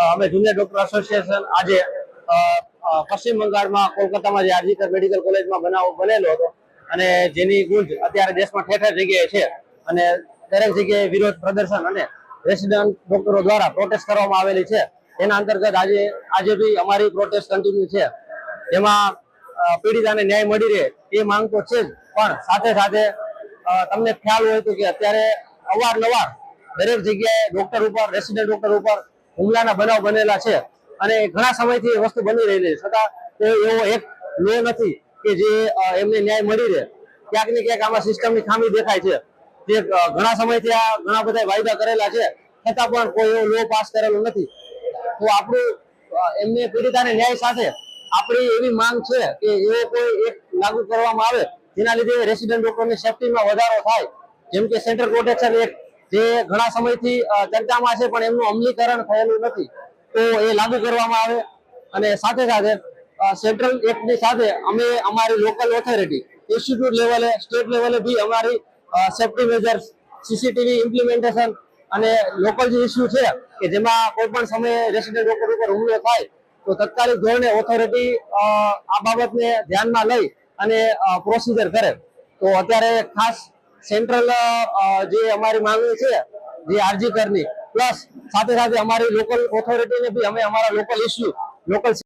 અમે junior doctor association આજે પશ્ચિમ બંગાળમાં કોલકાતામાં જે આરજીકર મેડિકલ કોલેજમાં બનાવ બનેલો હતો અને જેની ગુંજ અત્યારે દેશમાં ઠેર ઠેર જગ્યાએ છે અને દરેક જગ્યાએ વિરોધ પ્રદર્શન અને રેસિડન્ટ ડોક્ટરો દ્વારા પ્રોટેસ્ટ કરવામાં આવેલી છે. એના અંતર્ગત આજે આજે બી અમારી પ્રોટેસ્ટ કન્ટિન્યુ છે. જેમાં પીડિતાને ન્યાય મળી રહે એ માંગ તો છે જ, પણ સાથે સાથે તમને ખ્યાલ હોય તો કે અત્યારે અવારનવાર દરેક જગ્યાએ ડોક્ટર ઉપર, રેસિડન્ટ ડોક્ટર ઉપર હુમલાના બનાવ બનેલા છે અને ઘણા સમયથી એ વસ્તુ બની રહેલી છે. છતાં એવો એક લો નથી કે જે એમને ન્યાય મળી રહે. ક્યાંક ને ક્યાંક આમાં સિસ્ટમની ખામી દેખાય છે. જે ઘણા સમયથી આ ઘણા બધા વાયદા કરેલા છે. છતાં પણ કોઈ એવો લો પાસ કરેલો નથી. તો આપણું એમને પીડિતાને ન્યાય સાથે આપણી એવી માંગ છે કે એવો કોઈ એક લાગુ કરવામાં આવે, જેના લીધે રેસિડન્ટ ડોક્ટરની સેફટીમાં વધારો થાય. જેમ કે સેન્ટ્રલ પ્રોટેક્શન એક્ટ જે ઘણા સમયથી ચર્ચામાં છે, પણ એમનું અમલીકરણ થયેલું નથી, તો એ લાગુ કરવામાં આવે. અને સાથે સાથે સેન્ટ્રલ એક્ટની સાથે અમે અમારી લોકલ ઓથોરિટી ઇન્સ્ટિટ્યૂટ લેવલે સ્ટેટ લેવલે બી અમારી સેફટી મેજર્સ સીસીટીવી ઇમ્પ્લિમેન્ટેશન અને લોકલ જે ઇસ્યુ છે, કે જેમાં કોઈ પણ સમયે રેસિડન્ટ લોકો ઉપર હુમલો થાય, તો તત્કાલિક ધોરણે ઓથોરિટી આ બાબતને ધ્યાનમાં લઈ અને પ્રોસિજર કરે. તો અત્યારે ખાસ સેન્ટ્રલ જે અમારી માંગણી છે, જે આરજી કરની, પ્લસ સાથે સાથે અમારી લોકલ ઓથોરિટીને બી અમે અમારા લોકલ ઇસ્યુ લોકલ